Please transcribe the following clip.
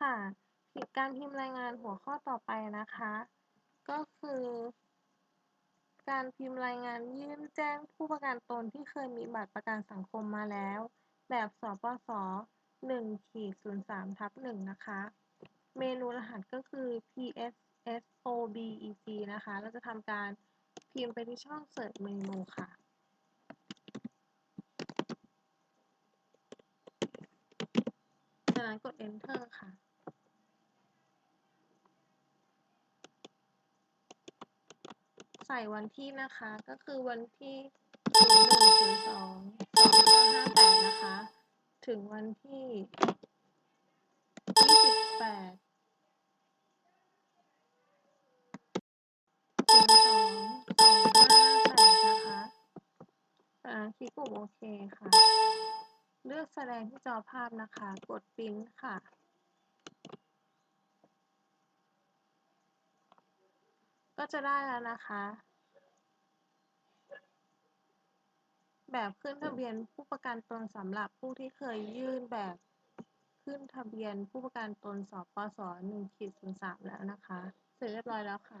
ค่ะการพิมพ์รายงานหัวข้อต่อไปนะคะ ก็คือ การพิมพ์รายงานยื่นแจ้งผู้ประกันตนที่เคยมีบัตรประกันสังคมมาแล้ว แบบสปส1-03ทับ1นะคะ เมนูรหัสก็คือ pssobeg นะคะ เราจะทำการพิมพ์ไปที่ช่อง Search เมนูค่ะ กนั้นกด enter ค่ะ ใส่วันที่นะคะ ก็คือวันที่หนึ่งถึงสองสองห้าห้าแปดนะคะ ถึงวันที่ยี่สิบแปดสองสองห้าห้าแปดนะคะคลิกปุ่มโอเคค่ะ เลือกแสดงที่จอภาพนะคะ กดปริ้นท์ค่ะ ก็จะได้แล้วนะคะ แบบขึ้นทะเบียนผู้ประกันตนสำหรับผู้ที่เคยยื่นแบบขึ้นทะเบียนผู้ประกันตนสปส1-03 แล้วนะคะ เสร็จเรียบร้อยแล้วค่ะ